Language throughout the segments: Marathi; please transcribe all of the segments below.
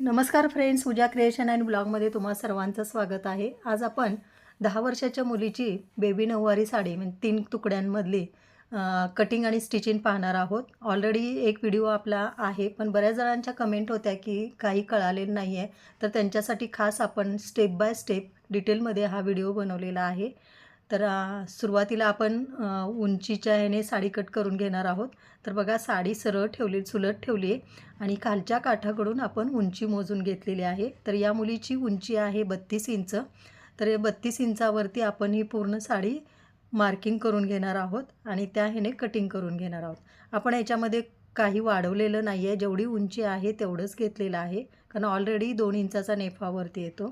नमस्कार फ्रेंड्स पूजा क्रिएशन अँड ब्लॉगमध्ये तुम्हा सर्वांचं स्वागत आहे. आज आपण दहा वर्षाच्या मुलीची बेबी नऊवारी साडी म्हणजे तीन तुकड्यांमधली कटिंग आणि स्टिचिंग पाहणार आहोत. ऑलरेडी एक व्हिडिओ आपला आहे पण बऱ्याच जणांच्या कमेंट होत्या की काही कळालेलं नाही आहे तर त्यांच्यासाठी खास आपण स्टेप बाय स्टेप डिटेलमध्ये हा व्हिडिओ बनवलेला आहे. तर सुरुवातीला आपण उंचीच्या ह्याने साडी कट करून घेणार आहोत. तर बघा साडी सरळ ठेवली चुलट ठेवली आहे आणि खालच्या काठाकडून आपण उंची मोजून घेतलेली आहे. तर या मुलीची उंची आहे बत्तीस इंच. तर या बत्तीस इंचावरती आपण ही पूर्ण साडी मार्किंग करून घेणार आहोत आणि त्या ह्याने कटिंग करून घेणार आहोत. आपण याच्यामध्ये काही वाढवलेलं नाही आहे जेवढी उंची आहे तेवढंच घेतलेलं आहे. कारण ऑलरेडी दोन इंचाचा नेफावरती येतो.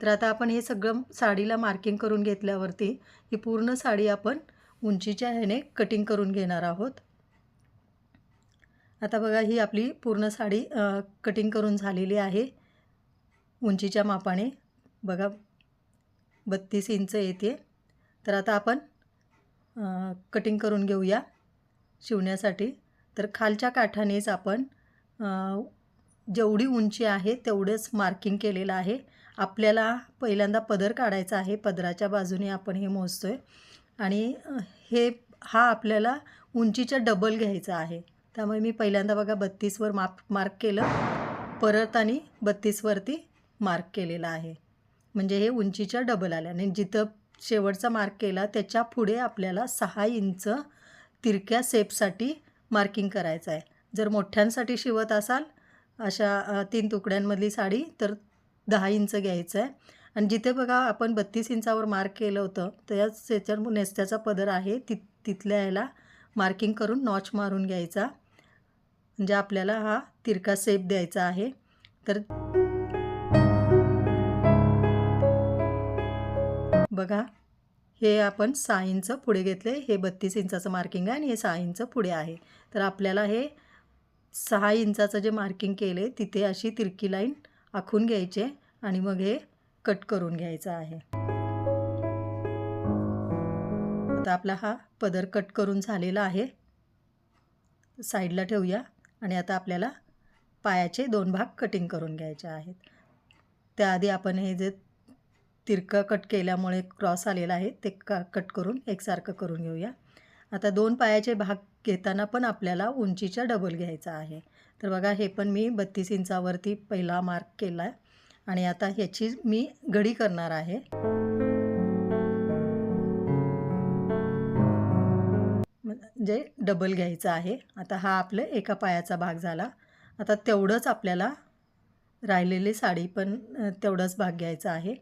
तर आता आपण हे सगळं साडीला मार्किंग करून घेतल्यावरती ही पूर्ण साडी आपण उंचीच्या ह्याने कटिंग करून घेणार आहोत. आता बघा ही आपली पूर्ण साडी कटिंग करून झालेली आहे. उंचीच्या मापाने. बघा बत्तीस इंच येते. तर आता आपण कटिंग करून घेऊया शिवण्यासाठी. तर खालच्या काठानेच आपण जेवढी उंची आहे तेवढंच मार्किंग केलेलं आहे. आपल्याला पहिल्यांदा पदर काढायचा आहे. पदराच्या बाजूने आपण हे मोजतो आहे आणि हे हा आपल्याला उंचीच्या डबल घ्यायचा आहे. त्यामुळे मी पहिल्यांदा बघा बत्तीसवर माप मार्क केलं. परत आणि बत्तीसवरती मार्क केलेला आहे. म्हणजे हे उंचीच्या डबल आल्या. आणि जिथं शेवटचा मार्क केला त्याच्या पुढे आपल्याला सहा इंच तिरक्या सेपसाठी मार्किंग करायचं आहे. जर मोठ्यांसाठी शिवत असाल अशा तीन तुकड्यांमधली साडी तर दहा इंच घ्यायचं आहे आणि जिथे बघा आपण बत्तीस इंचावर मार्क केलं होतं त्याच त्याच्या नेस्त्याचा पदर आहे ति तिथल्या याला मार्किंग करून नॉच मारून घ्यायचा. म्हणजे आपल्याला हा तिरका सेप द्यायचा आहे. तर बघा हे आपण सहा इंच पुढे घेतले हे बत्तीस इंचाचं मार्किंग आहे आणि हे सहा इंच पुढे आहे. तर आपल्याला हे सहा इंचाचं जे मार्किंग केले तिथे अशी तिरकी लाईन आखून घ्यायचे आणि मग हे कट करून घ्यायचं आहे. आता आपला हा पदर कट करून झालेला आहे. साईडला ठेवूया आणि आता आपल्याला पायाचे दोन भाग कटिंग करून घ्यायचे आहेत. त्याआधी आपण हे जे तिरकं कट केल्यामुळे क्रॉस आलेला आहे ते क कट करून एकसारखं करून घेऊया. आता दोन पायाचे भाग घेताना पण आपल्याला उंचीच्या डबल घ्यायचा आहे. तर बघा हे पण मी बत्तीस इंचावरती पहिला मार्क केला आहे आणि आता ह्याची मी घडी करणार आहे. म्हणजे डबल घ्यायचं आहे. आता हा आपलं एका पायाचा भाग झाला. आता तेवढंच आपल्याला राहिलेली साडी पण तेवढंच तेवढाच भाग घ्यायचा आहे.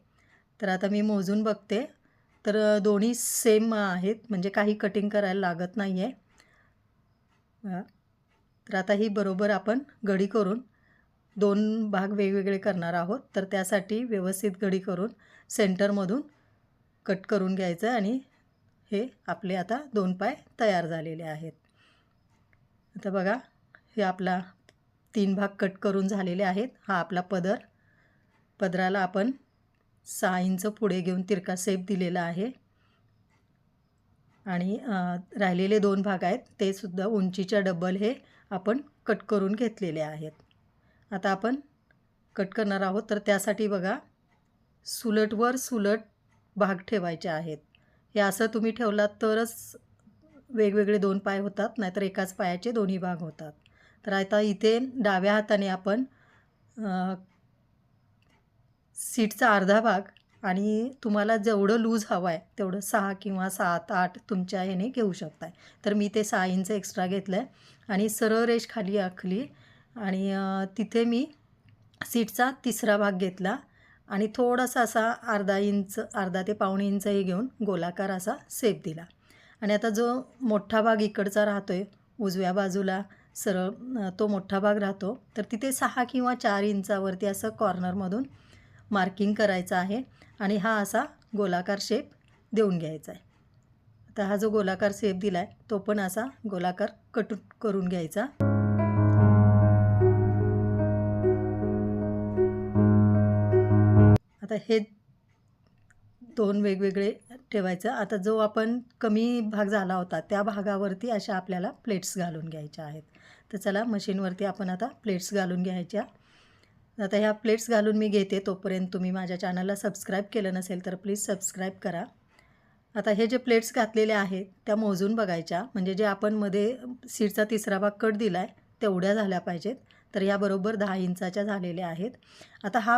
तर आता मी मोजून बघते. तर दोन्ही सेम आहेत. म्हणजे काही कटिंग करायला लागत नाही आहे हां. तर आता ही बरोबर आपण घडी करून दोन भाग वेगवेगळे करणार आहोत. तर त्यासाठी व्यवस्थित घडी करून सेंटरमधून कट करून घ्यायचं आणि हे आपले आता दोन पाय तयार झालेले आहेत. आता बघा हे आपला तीन भाग कट करून झालेले आहेत. हा आपला पदर. पदराला आपण सहा इंच पुढे घेऊन तिरका सेप दिलेला आहे. आणि राहिलेले दोन भाग आहेत ते सुद्धा उंचीच्या डबल हे आपण कट करून घेतलेले आहेत. आता आपण कट करणार आहोत तर त्यासाठी बघा सुलटवर सुलट भाग ठेवायचे आहेत. हे असं तुम्ही ठेवलात तरच वेगवेगळे दोन पाय होतात नाहीतर एकाच पायाचे दोन्ही भाग होतात. तर आता इथे डाव्या हाताने आपण सीटचा अर्धा भाग आणि तुम्हाला जेवढं लूज हवं आहे तेवढं सहा किंवा सात आठ तुमच्या ह्याने घेऊ शकताय. तर मी ते सहा इंच एक्स्ट्रा घेतलं आहे आणि सरळ रेष खाली आखली आणि तिथे मी सीटचा तिसरा भाग घेतला आणि थोडासा असा अर्धा इंच अर्धा ते पावणे इंच हे घेऊन गोलाकार असा सेप दिला. आणि आता जो मोठा भाग इकडचा राहतो आहे उजव्या बाजूला सरळ तो मोठा भाग राहतो तर तिथे सहा किंवा चार इंचावरती असं कॉर्नरमधून मार्किंग करायचं आहे. आणि हा असा गोलाकार शेप देऊन घ्यायचा आहे. आता हा जो गोलाकार शेप दिला आहे तो पण असा गोलाकार कट करून घ्यायचा. आता हे दोन वेगवेगळे ठेवायचं. आता जो आपण कमी भाग झाला होता त्या भागावरती अशा आपल्याला प्लेट्स घालून घ्यायच्या आहेत. तर चला मशीनवरती आपण आता प्लेट्स घालून घ्यायच्या. आता ह्या प्लेट्स घालून मी घेते तोपर्यंत तुम्ही माझ्या चॅनलला सबस्क्राईब केलं नसेल तर प्लीज सबस्क्राईब करा. आता हे जे प्लेट्स घातलेले आहेत त्या मोजून बघायच्या. म्हणजे जे आपण मध्ये सीटचा तिसरा भाग कट दिला आहे तेवढ्या झाल्या पाहिजेत. तर याबरोबर दहा इंचाच्या झालेल्या आहेत. आता हा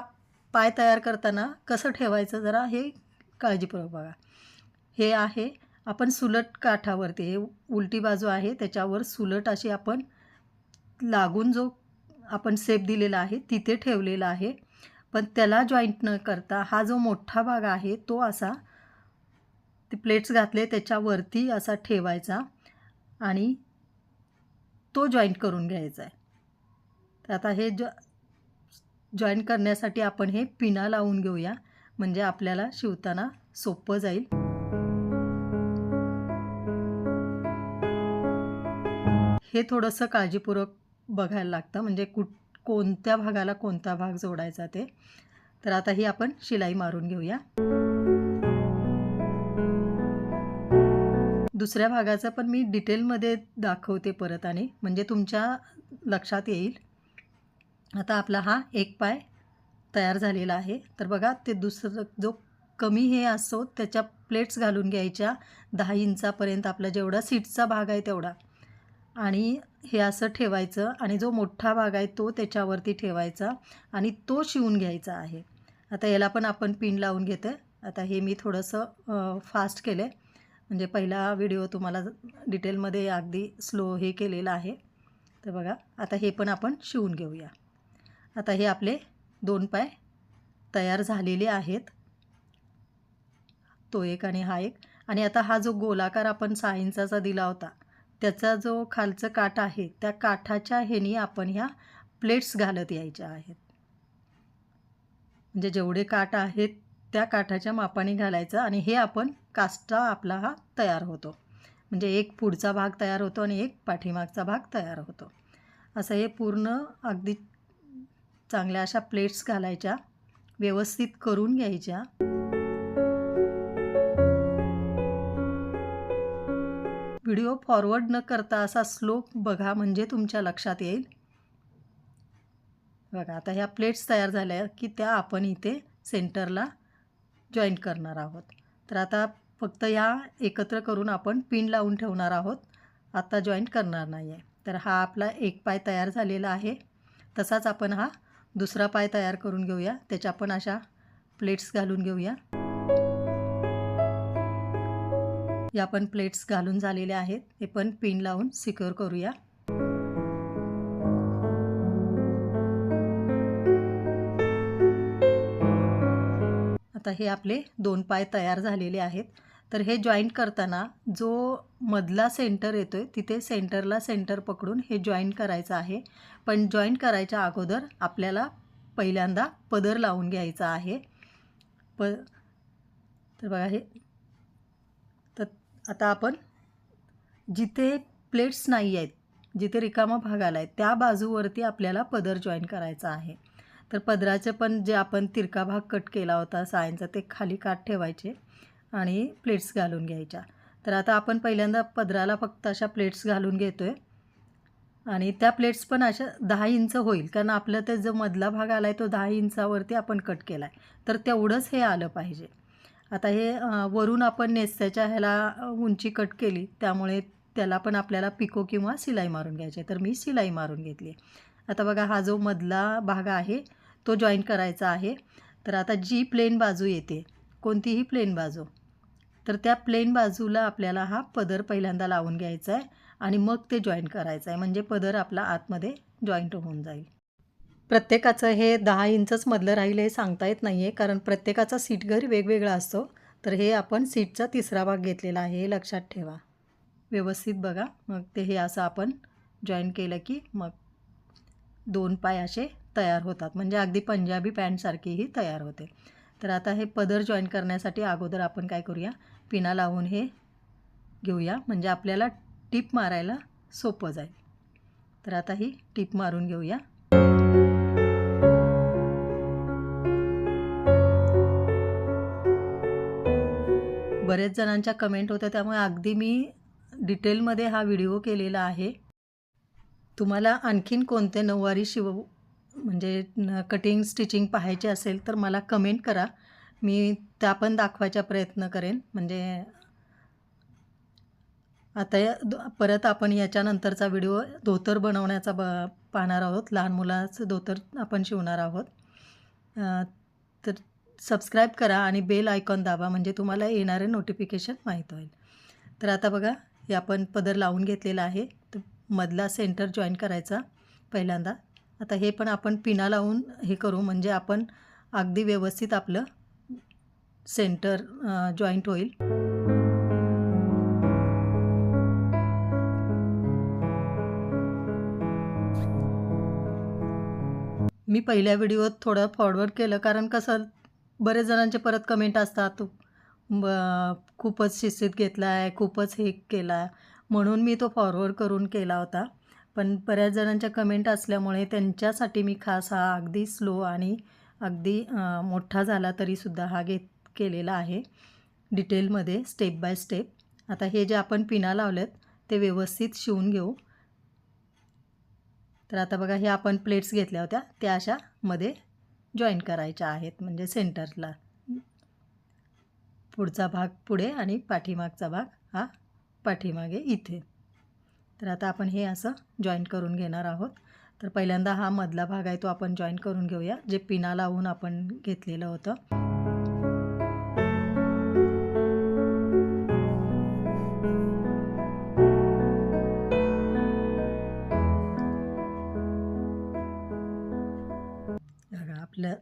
पाय तयार करताना कसं ठेवायचं जरा हे काळजीपूर्वक बघा. हे आहे आपण सुलट काठावरती हे उलटी बाजू आहे त्याच्यावर सुलट अशी आपण लागून जो आपण सेप दिलेला आहे तिथे ठेवलेला आहे. पण त्याला जॉईंट न करता हा जो मोठा भाग आहे तो असा ते प्लेट्स घातले त्याच्यावरती असा ठेवायचा आणि तो जॉईंट करून घ्यायचा आहे. तर आता हे जॉ जॉईंट करण्यासाठी आपण हे पिना लावून घेऊया म्हणजे आपल्याला शिवताना सोपं जाईल. हे थोडंसं काळजीपूर्वक बघायला लागतं. म्हणजे कुठ कोणत्या भागाला कोणता भाग जोडायचा ते. तर आता ही आपण शिलाई मारून घेऊया. दुसऱ्या भागाचं पण मी डिटेलमध्ये दाखवते परत आणि. म्हणजे तुमच्या लक्षात येईल. आता आपला हा एक पाय तयार झालेला आहे. तर बघा ते दुसरं जो कमी हे असतो त्याच्या प्लेट्स घालून घ्यायच्या दहा इंचापर्यंत आपला जेवढा सीटचा भाग आहे तेवढा. आणि हे असं ठेवायचं आणि जो मोठा भाग आहे तो त्याच्यावरती ठेवायचा आणि तो शिवून घ्यायचा आहे. आता याला पण आपण पिन लावून घेते आता हे मी थोडंसं फास्ट केलं आहे म्हणजे पहिला व्हिडिओ तुम्हाला डिटेलमध्ये अगदी स्लो हे केलेला आहे. तर बघा आता हे पण आपण शिवून घेऊया. आता हे आपले दोन पाय तयार झालेले आहेत. तो एक आणि हा एक. आणि आता हा जो गोलाकार आपण सहा इंचाचा दिला होता त्याचा जो खालचं काठ आहे त्या काठाच्या ह्यानी आपण ह्या प्लेट्स घालत यायच्या आहेत. म्हणजे जेवढे काठ आहेत त्या काठाच्या मापाने घालायचं आणि हे आपण काष्टा आपला हा तयार होतो. म्हणजे एक पुढचा भाग तयार होतो आणि एक पाठीमागचा भाग तयार होतो. असं हे पूर्ण अगदी चांगल्या अशा प्लेट्स घालायच्या व्यवस्थित करून घ्यायच्या. व्हिडिओ फॉरवर्ड न करता असा स्लोप बघा म्हणजे तुमच्या लक्षात येईल. बघा आता ह्या प्लेट्स तयार झाल्या की त्या आपण इथे सेंटरला जॉईंट करणार आहोत. तर आता फक्त ह्या एकत्र करून आपण पिन लावून ठेवणार आहोत. आता जॉईंट करणार नाही आहे तर हा आपला एक पाय तयार झालेला आहे. तसाच आपण हा दुसरा पाय तयार करून घेऊया. त्याच्या पण अशा प्लेट्स घालून घेऊया. या पण प्लेट्स घालून झालेल्या आहेत. हे पण पिन लावून सिक्युअर करूया. आता हे आपले दोन पाय तयार झालेले आहेत. तर हे जॉईंट करताना जो मधला सेंटर येतो आहे तिथे सेंटरला सेंटर पकडून हे जॉईंट करायचं आहे. पण जॉईंट करायच्या अगोदर आपल्याला पहिल्यांदा पदर लावून घ्यायचा आहे. प तर बघा हे आता आपण जिथे प्लेट्स नाही आहेत जिथे रिकामा भाग आला आहे त्या बाजूवरती आपल्याला पदर जॉईन करायचा आहे. तर पदराचे पण जे आपण तिरका भाग कट केला होता सायनचा ते खाली काट ठेवायचे आणि प्लेट्स घालून घ्यायच्या. तर आता आपण पहिल्यांदा पदराला फक्त अशा प्लेट्स घालून घेतो आहे आणि त्या प्लेट्स पण अशा दहा इंच होईल कारण आपलं ते जो मधला भाग आला आहे तो दहा इंचावरती आपण कट केला आहे तर तेवढंच हे आलं पाहिजे. आता हे वरून आपण नेस्त्याच्या ह्याला उंची कट केली. त्यामुळे त्याला पण आपल्याला पिको किंवा सिलाई मारून घ्यायची तर मी सिलाई मारून घेतली आता बघा हा जो मधला भाग आहे तो जॉईन करायचा आहे. तर आता जी प्लेन बाजू येते कोणतीही प्लेन बाजू तर त्या प्लेन बाजूला आपल्याला हा पदर पहिल्यांदा लावून घ्यायचा आहे आणि मग ते जॉईंट करायचं आहे. म्हणजे पदर आपला आतमध्ये जॉईंट होऊन जाईल. प्रत्येकाचं हे दहा इंचच मधलं राहील हे सांगता येत नाही आहे कारण प्रत्येकाचा सीट घरी वेगवेगळा असतो. तर हे आपण सीटचा तिसरा भाग घेतलेला आहे हे लक्षात ठेवा. व्यवस्थित बघा. मग ते हे असं आपण जॉईन केलं की मग दोन पाय असे तयार होतात. म्हणजे अगदी पंजाबी पॅन्टसारखीही तयार होते. तर आता हे पदर जॉईन करण्यासाठी अगोदर आपण काय करूया? पिना लावून हे घेऊया. म्हणजे आपल्याला टीप मारायला सोपं जाईल. तर आता ही टीप मारून घेऊया. बरेच जणांच्या कमेंट होत्या त्यामुळे अगदी मी डिटेलमध्ये हा व्हिडिओ केलेला आहे. तुम्हाला आणखीन कोणते नऊवारी शिव म्हणजे कटिंग स्टिचिंग पाहायचे असेल तर मला कमेंट करा. मी त्या पण दाखवायचा प्रयत्न करेन. म्हणजे आता या परत आपण याच्यानंतरचा व्हिडिओ धोतर बनवण्याचा ब पाहणार आहोत. लहान मुलाचं धोतर आपण शिवणार आहोत. सबस्क्राईब करा आणि बेल आयकॉन दाबा म्हणजे तुम्हाला येणारे नोटिफिकेशन माहीत होईल. तर आता बघा हे आपण पदर लावून घेतलेला आहे. तर मधला सेंटर जॉईन करायचा पहिल्यांदा. आता हे पण आपण पिना लावून हे करू म्हणजे आपण अगदी व्यवस्थित आपलं सेंटर जॉईंट होईल. मी पहिल्या व्हिडिओत थोडं फॉरवर्ड केलं कारण कसं बरेच जणांचे परत कमेंट असतात ब खूपच शिस्तीत घेतला आहे खूपच हे केला आहे म्हणून मी तो फॉरवर्ड करून केला होता. पण बऱ्याच जणांच्या कमेंट असल्यामुळे त्यांच्यासाठी मी खास हा अगदी स्लो आणि अगदी मोठा झाला तरीसुद्धा हा घेत केलेला आहे. डिटेलमध्ये स्टेप बाय स्टेप आता हे जे आपण पिना लावलेत ते व्यवस्थित शिवून घेऊ. तर आता बघा हे आपण प्लेट्स घेतल्या होत्या त्या अशा मध्ये जॉईन करायच्या आहेत म्हणजे सेंटरला. पुढचा भाग पुढे आणि पाठीमागचा भाग हा पाठीमागे इथे. तर आता आपण हे असं जॉईन करून घेणार आहोत. तर पहिल्यांदा हा मधला भाग आहे तो आपण जॉईन करून घेऊया जे पिना लावून आपण घेतलेलं होतं. आपलं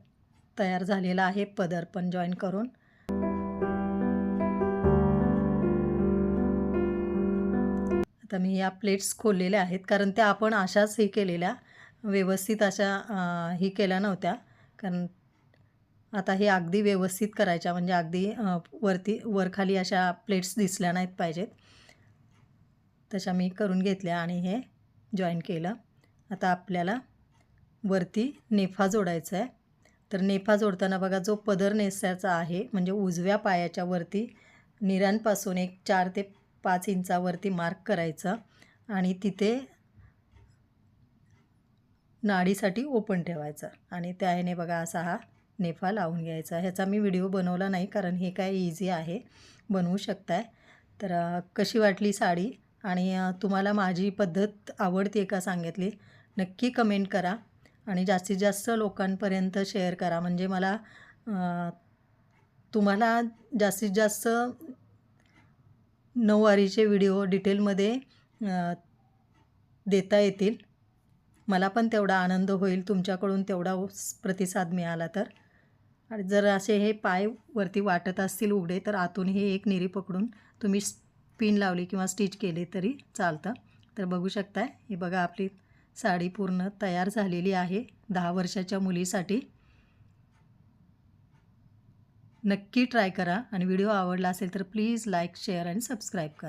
तयार झालेलं आहे पदर पण जॉईन करून. आता मी या प्लेट्स खोललेल्या आहेत कारण त्या आपण अशाच हे केलेल्या व्यवस्थित अशा ही केल्या नव्हत्या. कारण आता हे अगदी व्यवस्थित करायच्या म्हणजे अगदी वरती वरखाली अशा प्लेट्स दिसल्या नाहीत पाहिजेत. तशा मी करून घेतल्या आणि हे जॉईन केलं. आता आपल्याला वरती नेफा जोडायचा आहे. तर नेफा जोडताना बघा जो पदर नेसायचा आहे म्हणजे उजव्या पायाच्या वरती निरांपासून एक चार ते पाच इंचावरती मार्क करायचा आणि तिथे नाडीसाठी ओपन ठेवायचा. आणि त्याने बघा असा हा नेफा लावून घ्यायचा. ह्याचा मी व्हिडिओ बनवला नाही कारण हे काय इझी आहे. बनवू शकताय. तर कशी वाटली साडी? आणि तुम्हाला माझी पद्धत आवडते का सांगितली? नक्की कमेंट करा. आणि जास्तीत जास्त लोकांपर्यंत शेअर करा. म्हणजे मला तुम्हाला जास्तीत जास्त नऊवारीचे व्हिडिओ डिटेलमध्ये देता येतील. मला पण तेवढा आनंद होईल. तुमच्याकडून तेवढा प्रतिसाद मिळाला तर. आणि जर असे हे पाय वरती वाटत असतील उघडे तर आतून हे एक निरी पकडून तुम्ही पिन लावली किंवा स्टिच केले तरी चालतं. तर बघू शकताय. हे बघा आपली साडी पूर्ण तयार झालेली आहे. दहा वर्षाच्या मुलीसाठी. नक्की ट्राय करा आणि व्हिडिओ आवडला असेल तर प्लीज लाईक शेअर आणि सबस्क्राईब करा.